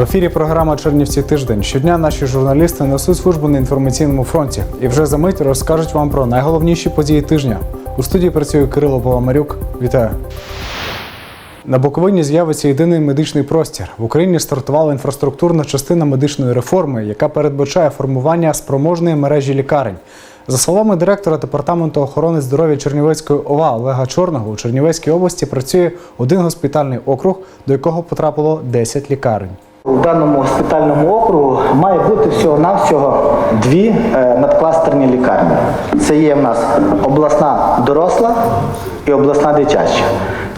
В ефірі програма Чернівці тиждень. Щодня наші журналісти несуть службу на інформаційному фронті і вже за мить розкажуть вам про найголовніші події тижня. У студії працює Кирило Поломарюк. Вітаю. На Буковині з'явиться єдиний медичний простір. В Україні стартувала інфраструктурна частина медичної реформи, яка передбачає формування спроможної мережі лікарень. За словами директора департаменту охорони здоров'я Чернівецької ОВА Олега Чорного, у Чернівецькій області працює один госпітальний округ, до якого потрапило 10 лікарень. У даному госпітальному округу має бути всього-навсього дві е, надкластерні лікарні. Це є в нас обласна доросла і обласна дитяча.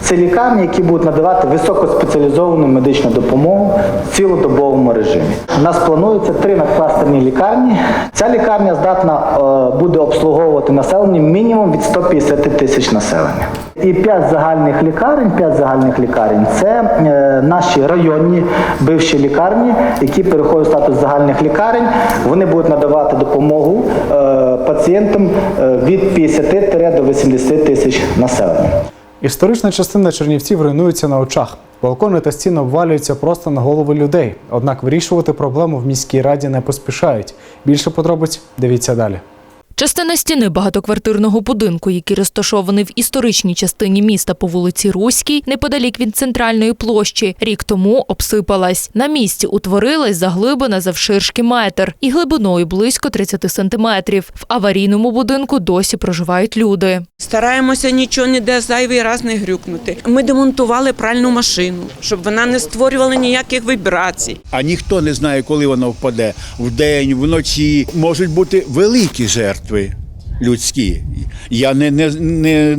Це лікарні, які будуть надавати високоспеціалізовану медичну допомогу в цілодобовому режимі. У нас планується три надкластерні лікарні. Ця лікарня здатна е, буде обслуговувати населення мінімум від 150 тисяч населення. І п'ять загальних лікарень, п'ять загальних лікарень це е, наші районні бивші лікарні, які переходять в статус загальних лікарень. Вони будуть надавати допомогу е, пацієнтам від 50 до 80 тисяч населення. Історична частина Чернівців руйнується на очах. Балкони та стіни обвалюються просто на голови людей. Однак вирішувати проблему в міській раді не поспішають. Більше подробиць дивіться далі. Частина стіни багатоквартирного будинку, який розташований в історичній частині міста по вулиці Руській, неподалік від центральної площі, рік тому обсипалась. На місці утворилась заглибина завширшки метр і глибиною близько 30 сантиметрів. В аварійному будинку досі проживають люди. Стараємося нічого ніде зайвий раз не грюкнути. Ми демонтували пральну машину, щоб вона не створювала ніяких вібрацій. а ніхто не знає, коли воно впаде вдень, вночі. Можуть бути великі жертви людські. Я не, не, не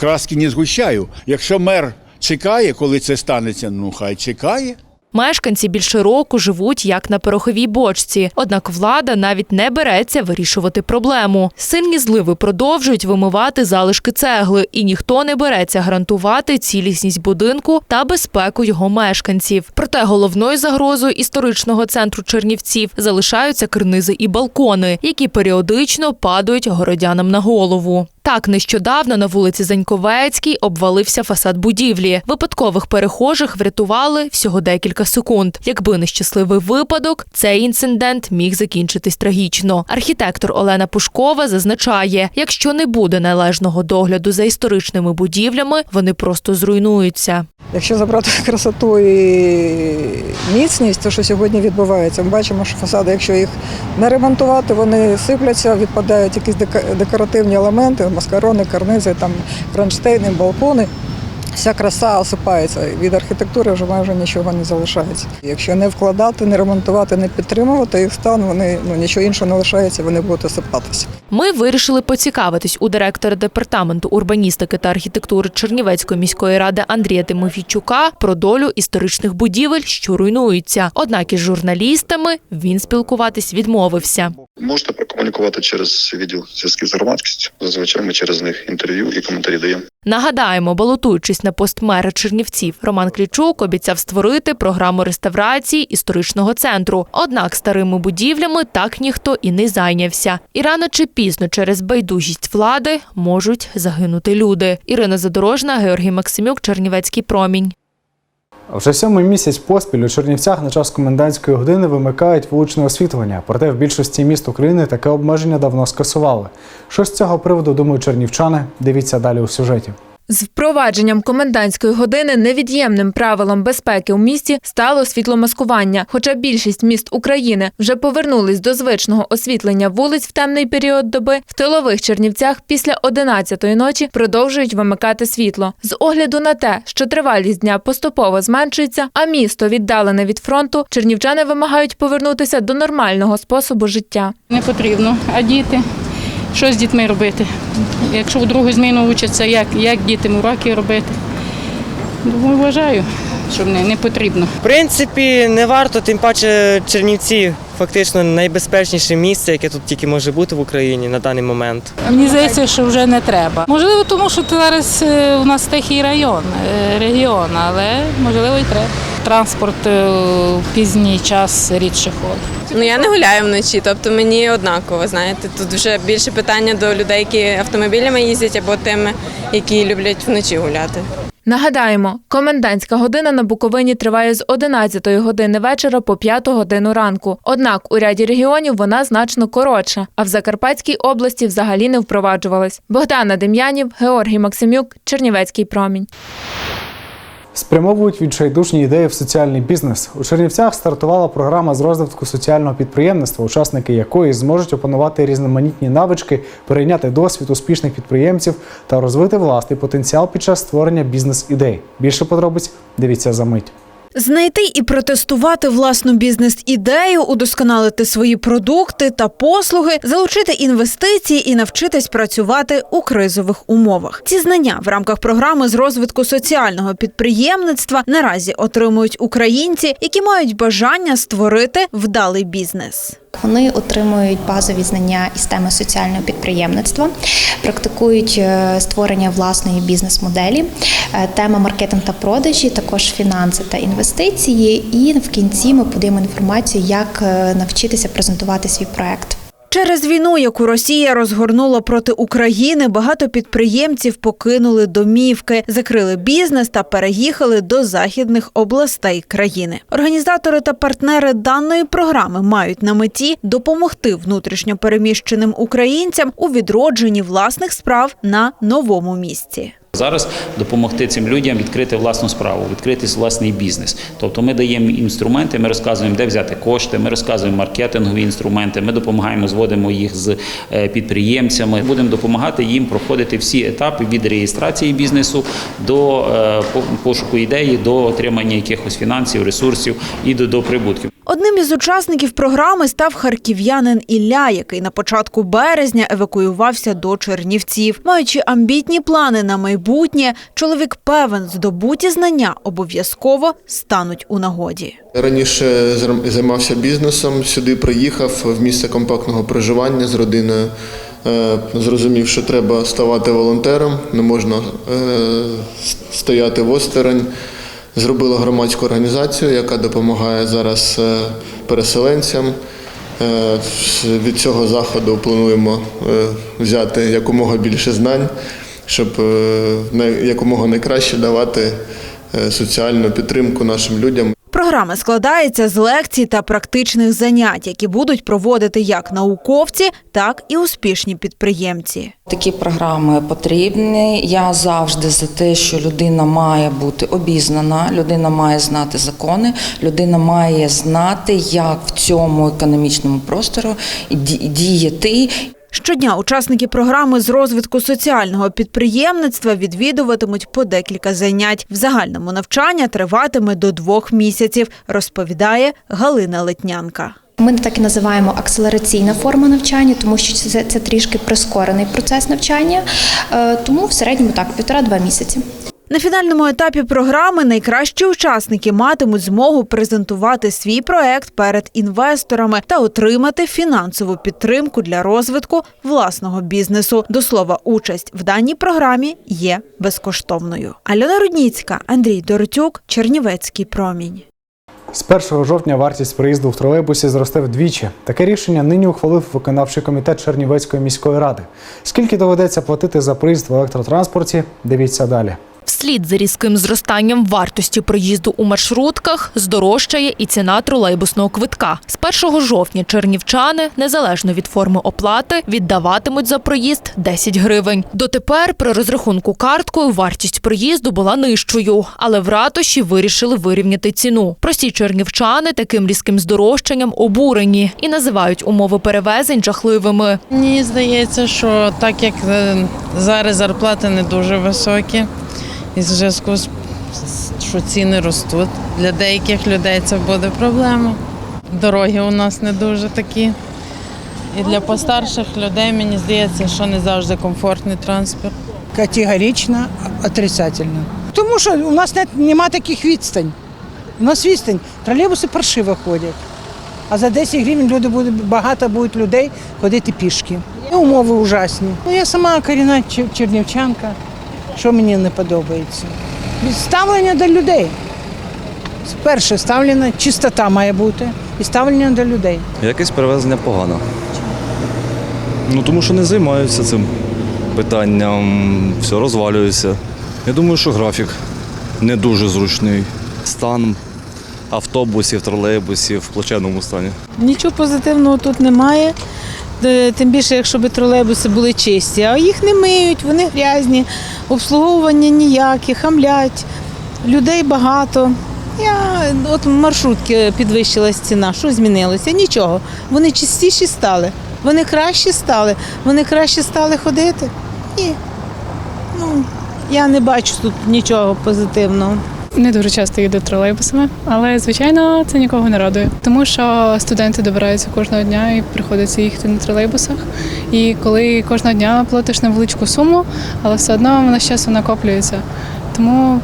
краски не згущаю. Якщо мер чекає, коли це станеться, ну хай чекає. Мешканці більше року живуть як на пороховій бочці. Однак влада навіть не береться вирішувати проблему. Сильні зливи продовжують вимивати залишки цегли, і ніхто не береться гарантувати цілісність будинку та безпеку його мешканців. Проте головною загрозою історичного центру Чернівців залишаються карнизи і балкони, які періодично падають городянам на голову. Так, нещодавно на вулиці Заньковецькій обвалився фасад будівлі. Випадкових перехожих врятували всього декілька секунд. Якби нещасливий випадок, цей інцидент міг закінчитись трагічно. Архітектор Олена Пушкова зазначає, якщо не буде належного догляду за історичними будівлями, вони просто зруйнуються. Якщо забрати красоту і міцність, то що сьогодні відбувається, ми бачимо, що фасади, якщо їх не ремонтувати, вони сипляться, відпадають якісь декоративні елементи, маскарони, карнизи, там кронштейни, балкони. Вся краса осипається. Від архітектури вже майже нічого не залишається. Якщо не вкладати, не ремонтувати, не підтримувати їх стан, вони ну нічого іншого не лишається, вони будуть осипатися. Ми вирішили поцікавитись у директора департаменту урбаністики та архітектури Чернівецької міської ради Андрія Тимофійчука про долю історичних будівель, що руйнуються. Однак із журналістами він спілкуватись відмовився. Можете прокомунікувати через відділ зв'язків з громадськістю. Зазвичай ми через них інтерв'ю і коментарі даємо. Нагадаємо, балотуючись на пост мера Чернівців, Роман Клічук обіцяв створити програму реставрації історичного центру. Однак старими будівлями так ніхто і не зайнявся. І рано чи пізно через байдужість влади можуть загинути люди. Ірина Задорожна, Георгій Максимюк, Чернівецький промінь. Вже сьомий місяць поспіль у Чернівцях на час комендантської години вимикають вуличне освітлення. Проте в більшості міст України таке обмеження давно скасували. Що з цього приводу думають чернівчани? Дивіться далі у сюжеті. З впровадженням комендантської години невід'ємним правилом безпеки у місті стало світломаскування. Хоча більшість міст України вже повернулись до звичного освітлення вулиць в темний період доби, в тилових Чернівцях після 11-ї ночі продовжують вимикати світло. З огляду на те, що тривалість дня поступово зменшується, а місто віддалене від фронту, чернівчани вимагають повернутися до нормального способу життя. Не потрібно. А діти? Що з дітьми робити? Якщо в другу зміну вчаться, як, як дітям уроки робити? Думаю, вважаю, що не, не потрібно. В принципі, не варто, тим паче Чернівці фактично найбезпечніше місце, яке тут тільки може бути в Україні на даний момент. Мені здається, що вже не треба. Можливо, тому що зараз е, у нас тихий район, е, регіон, але можливо і треба. Транспорт е, в пізній час рідше ходить. Ну я не гуляю вночі, тобто мені однаково. Знаєте, тут вже більше питання до людей, які автомобілями їздять, або тими, які люблять вночі гуляти. Нагадаємо, комендантська година на Буковині триває з 11 години вечора по 5 годину ранку. Однак у ряді регіонів вона значно коротша, а в Закарпатській області взагалі не впроваджувалась. Богдана Дем'янів, Георгій Максимюк, Чернівецький промінь. Спрямовують відчайдушні ідеї в соціальний бізнес. У Чернівцях стартувала програма з розвитку соціального підприємництва, учасники якої зможуть опанувати різноманітні навички, перейняти досвід успішних підприємців та розвити власний потенціал під час створення бізнес-ідей. Більше подробиць дивіться за мить. Знайти і протестувати власну бізнес-ідею, удосконалити свої продукти та послуги, залучити інвестиції і навчитись працювати у кризових умовах. Ці знання в рамках програми з розвитку соціального підприємництва наразі отримують українці, які мають бажання створити вдалий бізнес. Вони отримують базові знання із теми соціального підприємництва, практикують е, створення власної бізнес-моделі, е, тема маркетинг та продажі, також фінанси та інвестиції. І в кінці ми подаємо інформацію, як е, навчитися презентувати свій проект. Через війну, яку Росія розгорнула проти України, багато підприємців покинули домівки, закрили бізнес та переїхали до західних областей країни. Організатори та партнери даної програми мають на меті допомогти внутрішньо переміщеним українцям у відродженні власних справ на новому місці. Зараз допомогти цим людям відкрити власну справу, відкрити власний бізнес. Тобто ми даємо інструменти, ми розказуємо, де взяти кошти, ми розказуємо маркетингові інструменти, ми допомагаємо, зводимо їх з е, підприємцями. Будемо допомагати їм проходити всі етапи від реєстрації бізнесу до е, пошуку ідеї, до отримання якихось фінансів, ресурсів і до, до прибутків. Одним із учасників програми став харків'янин Ілля, який на початку березня евакуювався до Чернівців. Маючи амбітні плани на майбутнє, чоловік певен, здобуті знання обов'язково стануть у нагоді. Раніше займався бізнесом, сюди приїхав в місце компактного проживання з родиною. Е, Зрозумів, що треба ставати волонтером, не можна е, стояти осторонь. Зробила громадську організацію, яка допомагає зараз е, переселенцям. Від цього заходу плануємо взяти якомога більше знань, щоб е, якомога найкраще давати е, соціальну підтримку нашим людям. Програма складається з лекцій та практичних занять, які будуть проводити як науковці, так і успішні підприємці. Такі програми потрібні. Я завжди за те, що людина має бути обізнана, людина має знати закони, людина має знати, як в цьому економічному просторі ді- діяти. Щодня учасники програми з розвитку соціального підприємництва відвідуватимуть по декілька занять. В загальному навчання триватиме до двох місяців, розповідає Галина Летнянка. Ми так і називаємо акселераційна форма навчання, тому що це, це трішки прискорений процес навчання. Е, Тому в середньому так півтора-два місяці. На фінальному етапі програми найкращі учасники матимуть змогу презентувати свій проект перед інвесторами та отримати фінансову підтримку для розвитку власного бізнесу. До слова, участь в даній програмі є безкоштовною. Альона Рудніцька, Андрій Доротюк, Чернівецький промінь. З 1 жовтня вартість проїзду в тролейбусі зросте вдвічі. Таке рішення нині ухвалив виконавчий комітет Чернівецької міської ради. Скільки доведеться платити за проїзд в електротранспорті? Дивіться далі. Вслід за різким зростанням вартості проїзду у маршрутках здорожчає і ціна тролейбусного квитка. З 1 жовтня чернівчани, незалежно від форми оплати, віддаватимуть за проїзд 10 гривень. Дотепер при розрахунку карткою вартість проїзду була нижчою, але в ратуші вирішили вирівняти ціну. Прості чернівчани таким різким здорожчанням обурені і називають умови перевезень жахливими. Мені здається, що так як е, зараз зарплати не дуже високі, і в зв'язку з що ціни ростуть, для деяких людей це буде проблема. Дороги у нас не дуже такі. І для постарших людей мені здається, що не завжди комфортний транспорт. Категорично отрицательно. Тому що у нас нет, нема таких відстань. У нас відстань. Тролейбуси паршиво ходять. А за 10 гривень люди будуть багато будуть людей ходити пішки. І умови ужасні. Ну я сама корінна чернівчанка. Що мені не подобається? Ставлення до людей. Перше ставлення, чистота має бути і ставлення до людей. Якесь перевезення погано. Ну тому що не займаються цим питанням, все розвалюється. Я думаю, що графік не дуже зручний. Стан автобусів, тролейбусів в плачевному стані. Нічого позитивного тут немає. Е, Тим більше, якщо б тролейбуси були чисті, а їх не миють, вони грязні, обслуговування ніякі, хамлять, людей багато. Я от маршрутки підвищилась ціна. Що змінилося? Нічого. Вони чистіші стали, вони кращі стали, вони краще стали ходити. І ну, я не бачу тут нічого позитивного. Не дуже часто їду тролейбусами, але звичайно це нікого не радує, тому що студенти добираються кожного дня і приходиться їхати на тролейбусах. І коли кожного дня платиш невеличку суму, але все одно вона з часу накоплюється. Тому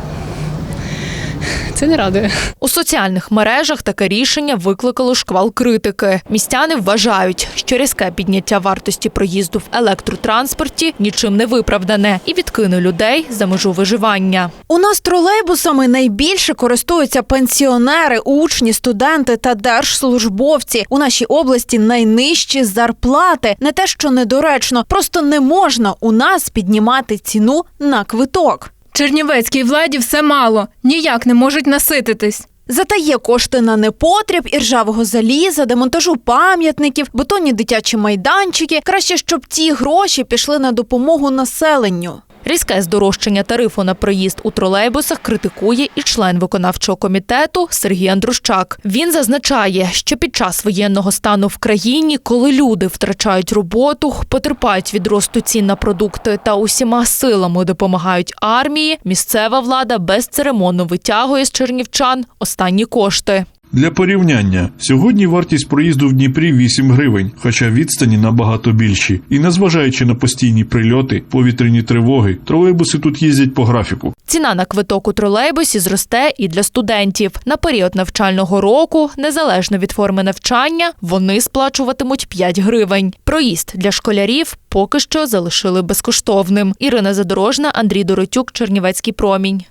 це не радує. У соціальних мережах таке рішення викликало шквал критики. Містяни вважають, що різке підняття вартості проїзду в електротранспорті нічим не виправдане і відкине людей за межу виживання. У нас тролейбусами найбільше користуються пенсіонери, учні, студенти та держслужбовці. У нашій області найнижчі зарплати. Не те, що недоречно, просто не можна у нас піднімати ціну на квиток. Чернівецькій владі все мало, ніяк не можуть насититись. Зате є кошти на непотріб, іржавого заліза, демонтажу пам'ятників, бетонні дитячі майданчики. Краще, щоб ті гроші пішли на допомогу населенню. Різке здорожчання тарифу на проїзд у тролейбусах критикує і член виконавчого комітету Сергій Андрущак. Він зазначає, що під час воєнного стану в країні, коли люди втрачають роботу, потерпають від росту цін на продукти та усіма силами допомагають армії, місцева влада безцеремонно витягує з чернівчан останні кошти. Для порівняння, сьогодні вартість проїзду в Дніпрі 8 гривень, хоча відстані набагато більші. І незважаючи на постійні прильоти, повітряні тривоги, тролейбуси тут їздять по графіку. Ціна на квиток у тролейбусі зросте і для студентів. На період навчального року, незалежно від форми навчання, вони сплачуватимуть 5 гривень. Проїзд для школярів поки що залишили безкоштовним. Ірина Задорожна, Андрій Доротюк, Чернівецький промінь.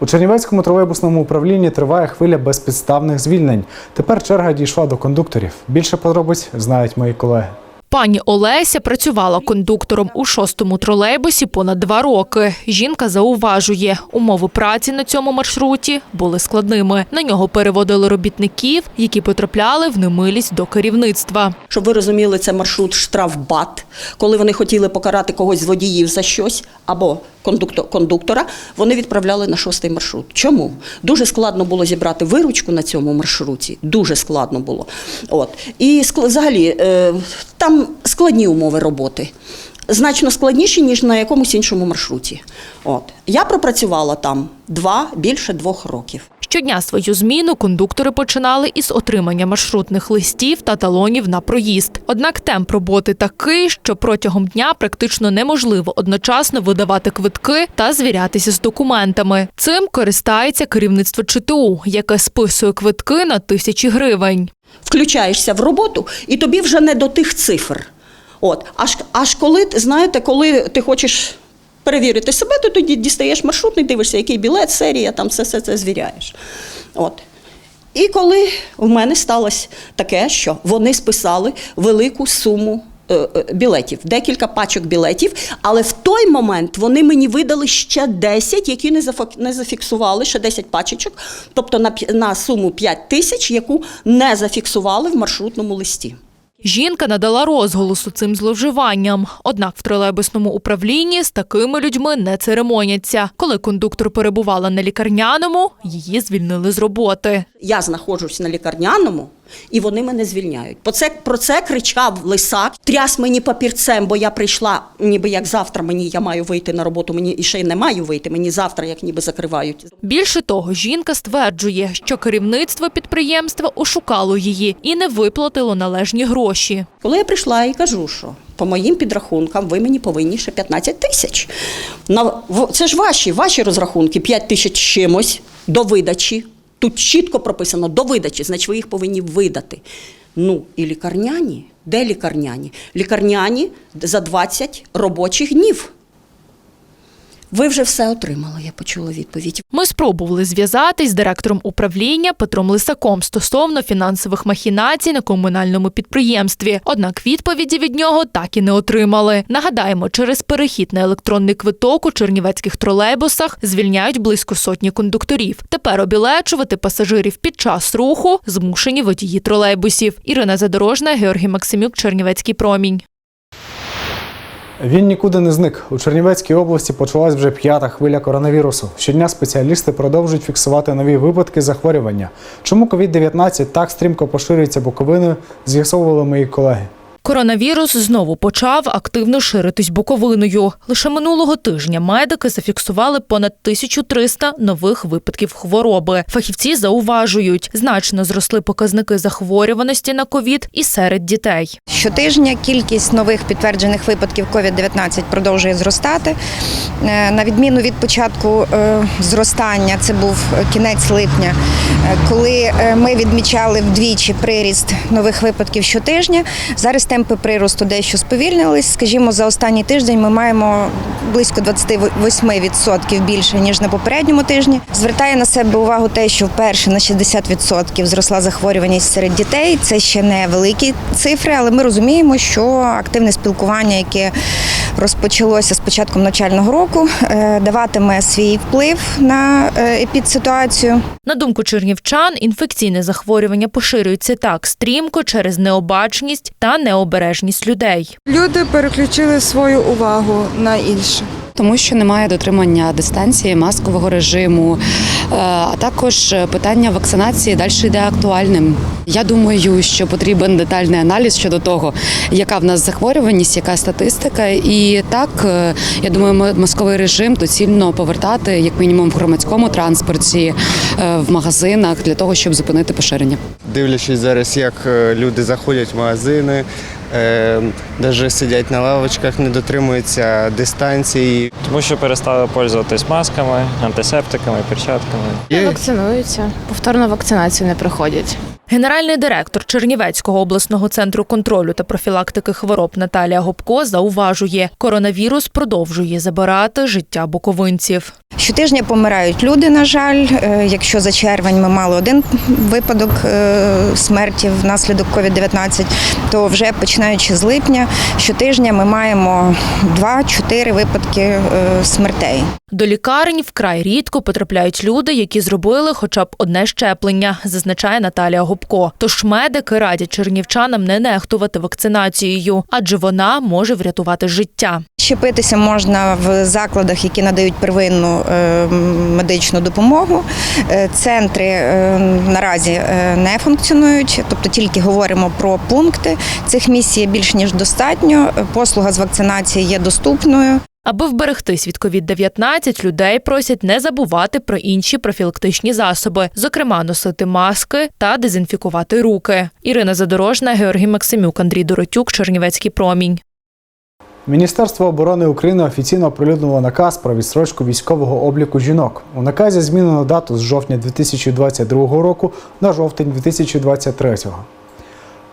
У Чернівецькому тролейбусному управлінні триває хвиля безпідставних звільнень. Тепер черга дійшла до кондукторів. Більше подробиць знають мої колеги. Пані Олеся працювала кондуктором у шостому тролейбусі понад два роки. Жінка зауважує, умови праці на цьому маршруті були складними. На нього переводили робітників, які потрапляли в немилість до керівництва. Щоб ви розуміли, це маршрут штрафбат. Коли вони хотіли покарати когось з водіїв за щось або кондуктора, вони відправляли на шостий маршрут. Чому? Дуже складно було зібрати виручку на цьому маршруті. Дуже складно було. От. І взагалі е, там складні умови роботи. Значно складніші, ніж на якомусь іншому маршруті. От. Я пропрацювала там два, більше двох років. Щодня свою зміну кондуктори починали із отримання маршрутних листів та талонів на проїзд. Однак темп роботи такий, що протягом дня практично неможливо одночасно видавати квитки та звірятися з документами. Цим користається керівництво ЧТУ, яке списує квитки на тисячі гривень. Включаєшся в роботу, і тобі вже не до тих цифр. От. Аж, аж коли, знаєте, коли ти хочеш перевірити себе, то тоді дістаєш маршрутний, дивишся, який білет, серія, там все, це звіряєш. От. І коли в мене сталося таке, що вони списали велику суму е, е, білетів, декілька пачок білетів, але в той момент вони мені видали ще 10, які не зафіксували, ще 10 пачечок, тобто на суму 5 тисяч, яку не зафіксували в маршрутному листі. Жінка надала розголосу цим зловживанням. Однак в тролейбусному управлінні з такими людьми не церемоняться. Коли кондуктор перебувала на лікарняному, її звільнили з роботи. Я знаходжусь на лікарняному, і вони мене звільняють. Про це, про це кричав лисак, тряс мені папірцем, бо я прийшла, ніби як завтра мені я маю вийти на роботу. Мені і ще й не маю вийти. Мені завтра як ніби закривають. Більше того, жінка стверджує, що керівництво підприємства ошукало її і не виплатило належні гроші. Коли я прийшла і кажу, що по моїм підрахункам ви мені повинні ще 15 тисяч. Це ж ваші, ваші розрахунки, 5 тисяч чимось до видачі. Тут чітко прописано до видачі, значить ви їх повинні видати. Ну, і лікарняні. Де лікарняні? Лікарняні за 20 робочих днів. Ви вже все отримали, я почула відповідь. Ми спробували зв'язатись з директором управління Петром Лисаком стосовно фінансових махінацій на комунальному підприємстві. Однак відповіді від нього так і не отримали. Нагадаємо, через перехід на електронний квиток у чернівецьких тролейбусах звільняють близько сотні кондукторів. Тепер обілечувати пасажирів під час руху змушені водії тролейбусів. Ірина Задорожна, Георгій Максимюк, Чернівецький промінь. Він нікуди не зник. У Чернівецькій області почалась вже п'ята хвиля коронавірусу. Щодня спеціалісти продовжують фіксувати нові випадки захворювання. Чому COVID-19 так стрімко поширюється Буковиною, з'ясовували мої колеги. Коронавірус знову почав активно ширитись Буковиною. Лише минулого тижня медики зафіксували понад 1300 нових випадків хвороби. Фахівці зауважують, значно зросли показники захворюваності на ковід і серед дітей. Щотижня кількість нових підтверджених випадків COVID-19 продовжує зростати. Е, На відміну від початку е, зростання, це був кінець липня, е, коли ми відмічали вдвічі приріст нових випадків щотижня. Зараз темпи приросту дещо сповільнились. Скажімо, за останній тиждень ми маємо близько 28% більше ніж на попередньому тижні. Звертає на себе увагу те, що вперше на 60% зросла захворюваність серед дітей. Це ще не великі цифри, але ми розуміємо, що активне спілкування, яке розпочалося з початком навчального року, е, даватиме свій вплив на е, епідситуацію. На думку чернівчан, інфекційне захворювання поширюється так стрімко через необачність та необережність людей. Люди переключили свою увагу на інше. Тому що немає дотримання дистанції, маскового режиму, е, а також питання вакцинації далі йде актуальним. Я думаю, що потрібен детальний аналіз щодо того, яка в нас захворюваність, яка статистика. І так, е, я думаю, масковий режим доцільно повертати як мінімум в громадському транспорті, е, в магазинах для того, щоб зупинити поширення. Дивлячись зараз, як люди заходять в магазини, навіть сидять на лавочках, не дотримуються дистанції. Тому що перестали пользуватись масками, антисептиками, перчатками. Не вакцинуються, повторно вакцинацію не проходять. Генеральний директор Чернівецького обласного центру контролю та профілактики хвороб Наталія Гопко зауважує, коронавірус продовжує забирати життя буковинців. Щотижня помирають люди, на жаль. Е, Якщо за червень ми мали один випадок е, смерті внаслідок COVID-19, то вже починаючи з липня, щотижня ми маємо 2-4 випадки е, смертей. До лікарень вкрай рідко потрапляють люди, які зробили хоча б одне щеплення, зазначає Наталія Гопко. Тож медики радять чернівчанам не нехтувати вакцинацією, адже вона може врятувати життя. Щепитися можна в закладах, які надають первинну е, медичну допомогу. Е, Центри е, наразі не функціонують, тобто тільки говоримо про пункти. Цих місць є більш ніж достатньо. Послуга з вакцинації є доступною. Аби вберегтись від COVID-19, людей просять не забувати про інші профілактичні засоби, зокрема носити маски та дезінфікувати руки. Ірина Задорожна, Георгій Максимюк, Андрій Доротюк, Чернівецький промінь. Міністерство оборони України офіційно оприлюднило наказ про відстрочку військового обліку жінок. У наказі змінено дату з жовтня 2022 року на жовтень 2023.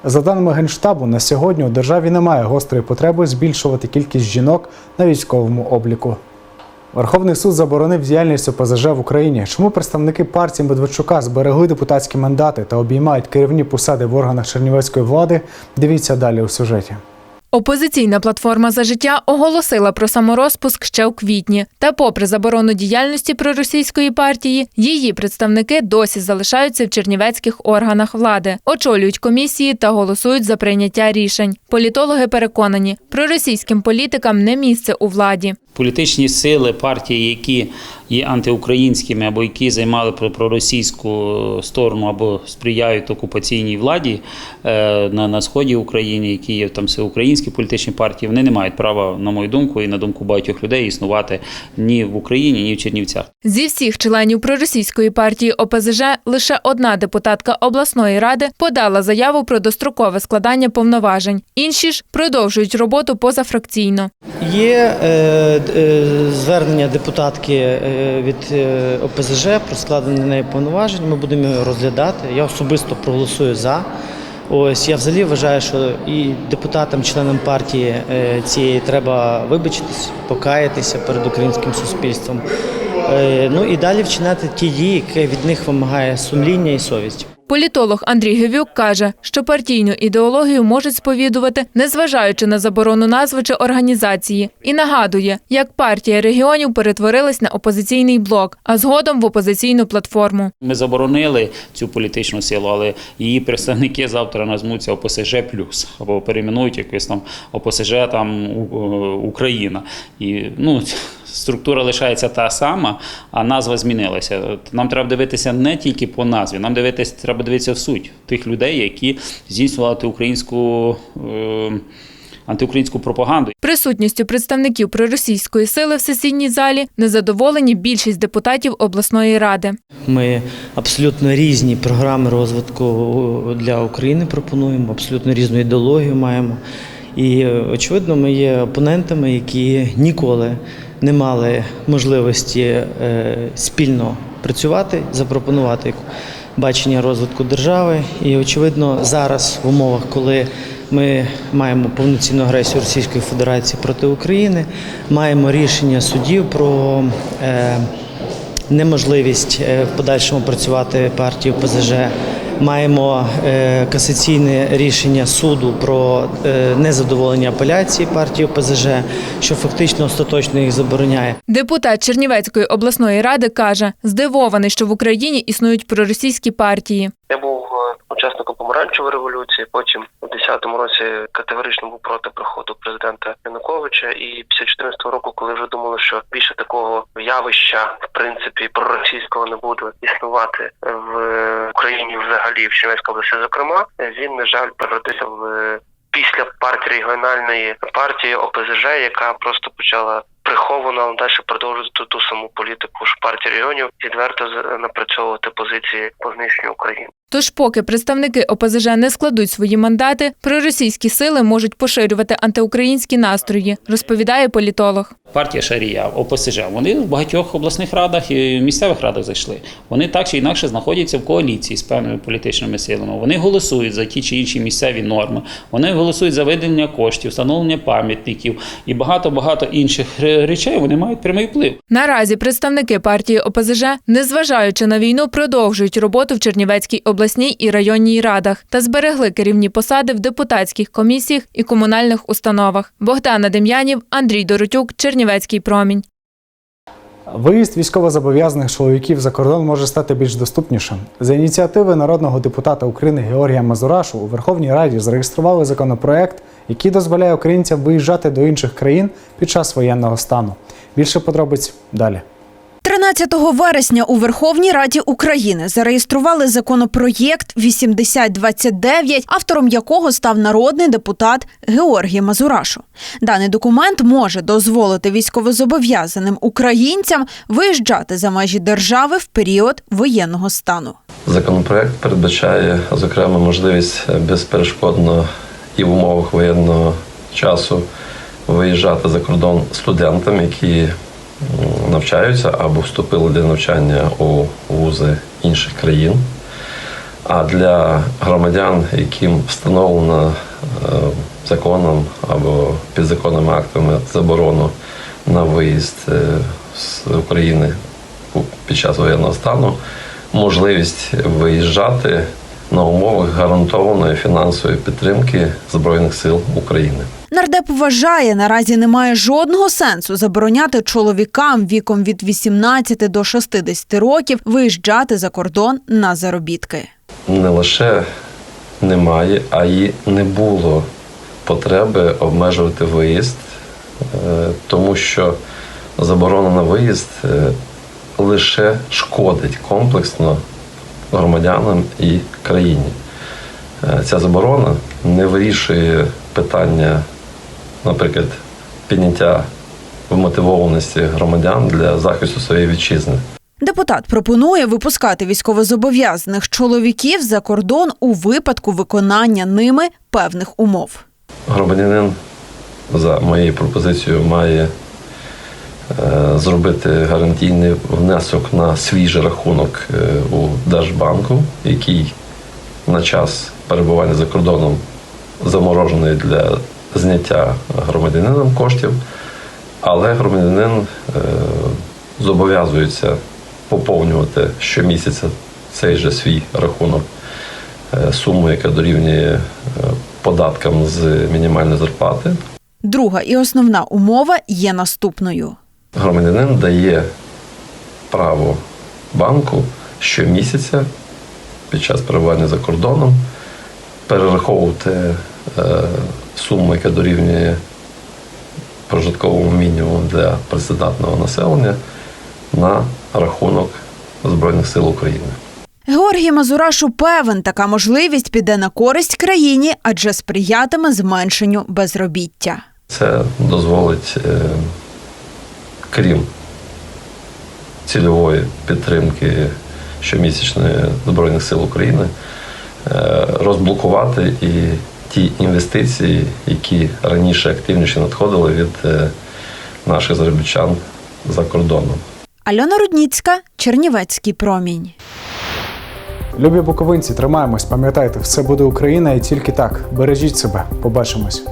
За даними Генштабу, на сьогодні у державі немає гострої потреби збільшувати кількість жінок на військовому обліку. Верховний суд заборонив діяльність ОПЗЖ в Україні. Чому представники партії Медведчука зберегли депутатські мандати та обіймають керівні посади в органах чернівецької влади? Дивіться далі у сюжеті. Опозиційна платформа за життя оголосила про саморозпуск ще у квітні. Та, попри заборону діяльності проросійської партії, її представники досі залишаються в чернівецьких органах влади, очолюють комісії та голосують за прийняття рішень. Політологи переконані, проросійським політикам не місце у владі. Політичні сили, партії, які є антиукраїнськими або які займали про- проросійську сторону або сприяють окупаційній владі е, на, на сході України, які є там всеукраїнські політичні партії, вони не мають права, на мою думку, і на думку багатьох людей існувати ні в Україні, ні в Чернівцях. Зі всіх членів проросійської партії ОПЗЖ лише одна депутатка обласної ради подала заяву про дострокове складання повноважень. Інші ж продовжують роботу позафракційно. Є е, е, звернення депутатки е, від е, ОПЗЖ про складення неї повноважень. Ми будемо його розглядати. Я особисто проголосую за. Ось я взагалі вважаю, що і депутатам, членам партії е, цієї треба вибачитись, покаятися перед українським суспільством. Е, Ну і далі вчиняти ті дії, які від них вимагає сумління і совість. Політолог Андрій Гевюк каже, що партійну ідеологію можуть сповідувати, незважаючи на заборону назви чи організації, і нагадує, як партія регіонів перетворилась на опозиційний блок, а згодом в опозиційну платформу. Ми заборонили цю політичну силу, але її представники завтра назвуться ОПСЖ плюс або перейменують якось там ОПСЖ там е, Україна. І ну. Структура лишається та сама, а назва змінилася. Нам треба дивитися не тільки по назві, нам дивитися, треба дивитися в суть тих людей, які здійснювали антиукраїнську, е, антиукраїнську пропаганду. Присутністю представників проросійської сили в сесійній залі незадоволені більшість депутатів обласної ради. Ми абсолютно різні програми розвитку для України пропонуємо, абсолютно різну ідеологію маємо. І е, очевидно, ми є опонентами, які ніколи не мали можливості е, спільно працювати, запропонувати бачення розвитку держави. І очевидно, зараз в умовах, коли ми маємо повноцінну агресію Російської Федерації проти України, маємо рішення судів про. Е, неможливість е, в подальшому працювати партію ПЗЖ. Маємо е, касаційне рішення суду про е, незадоволення апеляції партії ПЗЖ, що фактично остаточно їх забороняє. Депутат Чернівецької обласної ради каже, здивований, що в Україні існують проросійські партії. Я був е, учасником помаранчевої революції. Потім у 10-му році категорично був проти приходу президента Януковича. І після 14 року, коли вже думали, що більше такого явища в принципі проросійського не буде існувати в Україні, взагалі в Чернівецькій області, зокрема, він на жаль переродився в після партії регіональної партії ОПЗЖ, яка просто почала приховано далі продовжувати ту, саму політику ж партії регіонів відверто напрацьовувати позиції по знищенню України. Тож, поки представники ОПЗЖ не складуть свої мандати, проросійські сили можуть поширювати антиукраїнські настрої, розповідає політолог. Партія Шарія, ОПСЖ, вони в багатьох обласних радах і місцевих радах зайшли. Вони так чи інакше знаходяться в коаліції з певними політичними силами. Вони голосують за ті чи інші місцеві норми. Вони голосують за виділення коштів, встановлення пам'ятників і багато багато інших речей. Вони мають прямий вплив. Наразі представники партії ОПЗЖ, незважаючи на війну, продовжують роботу в Чернівецькій обласній і районній радах та зберегли керівні посади в депутатських комісіях і комунальних установах. Богдана Дем'янів, Андрій Доротюк, Чернівецький промінь. Виїзд військовозобов'язаних чоловіків за кордон може стати більш доступнішим. За ініціативи народного депутата України Георгія Мазурашу у Верховній Раді зареєстрували законопроект, який дозволяє українцям виїжджати до інших країн під час воєнного стану. Більше подробиць далі. 13 вересня у Верховній Раді України зареєстрували законопроєкт 8029, автором якого став народний депутат Георгій Мазурашу. Даний документ може дозволити військовозобов'язаним українцям виїжджати за межі держави в період воєнного стану. Законопроект передбачає зокрема можливість безперешкодно і в умовах воєнного часу виїжджати за кордон студентам, які навчаються або вступили для навчання у вузи інших країн. А для громадян, яким встановлено е, законом або підзаконними актами заборону на виїзд е, з України під час воєнного стану, можливість виїжджати на умовах гарантованої фінансової підтримки Збройних сил України. Нардеп вважає, наразі немає жодного сенсу забороняти чоловікам віком від 18 до 60 років виїжджати за кордон на заробітки. не лише немає, а й не було потреби обмежувати виїзд, е, тому що заборона на виїзд е, лише шкодить комплексно громадянам і країні. Е, Ця заборона не вирішує питання, наприклад, підняття вмотивованості громадян для захисту своєї вітчизни. Депутат пропонує випускати військовозобов'язаних чоловіків за кордон у випадку виконання ними певних умов. Громадянин за моєю пропозицією має зробити гарантійний внесок на свій же рахунок е, у Держбанку, який на час перебування за кордоном заморожений для зняття громадянином коштів, але громадянин е, зобов'язується поповнювати щомісяця цей же свій рахунок е, суму, яка дорівнює е, податкам з мінімальної зарплати. Друга і основна умова є наступною. Громадянин дає право банку щомісяця під час перебування за кордоном перераховувати е, суму, яка дорівнює прожитковому мінімуму для працездатного населення на рахунок Збройних сил України. Георгій Мазурашу певен, така можливість піде на користь країні, адже сприятиме зменшенню безробіття. Це дозволить, е, крім цільової підтримки щомісячної Збройних сил України, е, розблокувати і ті інвестиції, які раніше активніше надходили від е, наших заробітчан за кордоном. Альона Рудніцька, Чернівецький промінь. Любі буковинці, тримаємось, пам'ятайте, все буде Україна і тільки так. Бережіть себе. Побачимось.